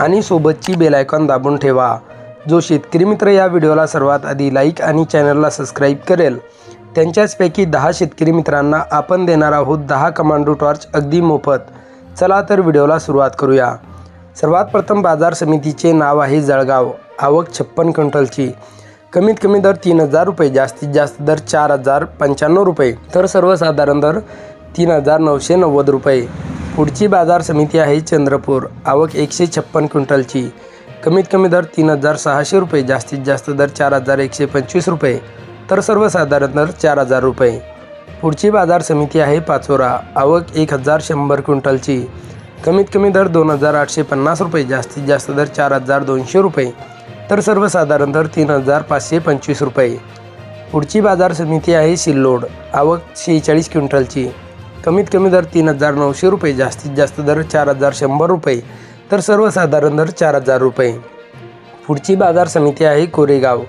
आणि सोबतची बेलायकॉन दाबून ठेवा. जो शेतकरी मित्र या व्हिडिओला सर्वात आधी लाईक आणि चॅनलला सबस्क्राईब करेल त्यांच्याचपैकी दहा शेतकरी मित्रांना आपण देणार आहोत दहा कमांडो टॉर्च अगदी मोफत. चला तर व्हिडिओला सुरुवात करूया. सर्वात प्रथम बाजार समितीचे नाव आहे जळगाव. आवक छप्पन क्विंटलची. कमीत कमी दर तीन हजार रुपये जास्तीत जास्त दर चार हजार पंच्याण्णव रुपये. तर सर्वसाधारण दर तीन हजार नऊशे नव्वद रुपये. पुढची बाजार समिती आहे चंद्रपूर. आवक एकशे छप्पन क्विंटलची. कमीत कमी दर तीन हजार सहाशे रुपये जास्तीत जास्त दर चार हजार एकशे पंचवीस रुपये तर सर्वसाधारण दर चार हजार रुपये. पुढची बाजार समिती आहे पाचोरा. आवक एक हजार शंभर क्विंटलची. कमीत कमी दर दोन हजार आठशे पन्नास रुपये जास्तीत जास्त दर चार हजार दोनशे रुपये तर सर्वसाधारण दर तीन हजार पाचशे पंचवीस रुपये. पुढची बाजार समिती आहे सिल्लोड. आवक शेहेचाळीस क्विंटलची. कमीत कमी दर तीन हजार नऊशे रुपये जास्तीत जास्त दर चार हजार शंभर रुपये तर सर्वसाधारण दर चार हजार रुपये. पुढची बाजार समिती आहे कोरेगाव.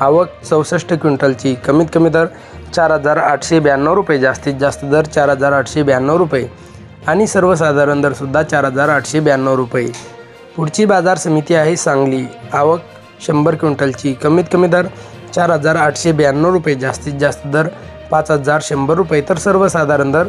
आवक चौसष्ट क्विंटलची कमीत कमी दर चार हजार आठशे ब्याण्णव रुपये जास्तीत जास्त दर चार हजार आठशे ब्याण्णव रुपये आणि सर्वसाधारण दरसुद्धा चार हजार आठशे ब्याण्णव रुपये. पुढची बाजार समिती आहे सांगली. आवक शंभर क्विंटलची कमीत कमी दर चार हजार आठशे ब्याण्णव रुपये जास्तीत जास्त दर पाच हजार शंभर रुपये तर सर्वसाधारण दर